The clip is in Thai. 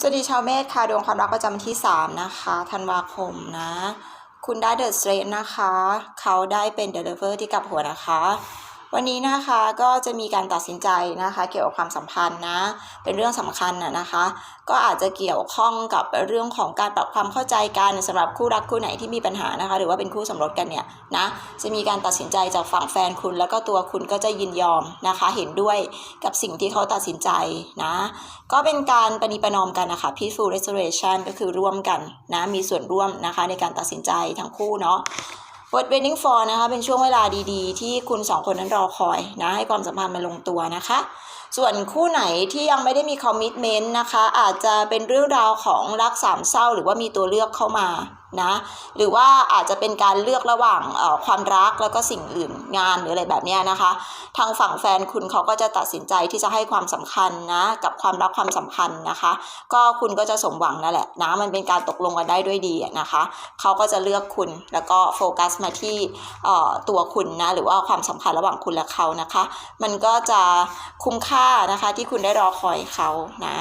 สวัสดีชาวเมษค่ะดวงความรักประจำที่ 3 นะคะธันวาคมนะ คุณได้เดอะสเตรทนะคะ เขาได้เป็นเดลิเลเวอร์ที่กลับหัวนะคะ วันนี้นะคะก็จะมีการตัดสินใจนะคะ เกี่ยวกับความสัมพันธ์นะ เป็นเรื่องสำคัญนะนะคะ ก็อาจจะเกี่ยวข้องกับเรื่องของการปรับความเข้าใจกันสำหรับคู่รักคู่ไหนที่มีปัญหานะคะ หรือว่าเป็นคู่สมรสกันเนี่ยนะจะมีการตัดสินใจจากฝั่งแฟนคุณ แล้วก็ตัวคุณก็จะยินยอมนะคะ เห็นด้วยกับสิ่งที่เขาตัดสินใจนะ ก็เป็นการปณิประนอมกันนะคะ peaceful restoration ก็คือร่วมกันนะมีส่วนร่วมนะคะในการตัดสินใจทั้งคู่เนาะ What waiting for นะคะ เป็นช่วงเวลาดีๆ ที่คุณสองคนนั้นรอคอยนะ ให้ความสัมพันธ์มันลงตัวนะคะ ส่วนคู่ไหนที่ยังไม่ได้มีคอมมิชเมนต์นะคะ อาจจะเป็นเรื่องราวของรักสามเศร้า หรือว่ามีตัวเลือกเข้ามา นะหรือว่าอาจจะเป็นการเลือกระหว่างความรักแล้วก็สิ่งอื่นงานหรืออะไรแบบนี้นะคะ ทางฝั่งแฟนคุณเขาก็จะตัดสินใจที่จะให้ความสำคัญนะกับความรักความสัมพันธ์นะคะ ก็คุณก็จะสมหวังนั่นแหละนะมันเป็นการตกลงกันได้ด้วยดีนะคะเขาก็จะเลือกคุณแล้วก็โฟกัสมาที่ตัวคุณนะหรือว่าความสัมพันธ์ระหว่างคุณและเขานะคะ มันก็จะคุ้มค่านะคะที่คุณได้รอคอยเขานะ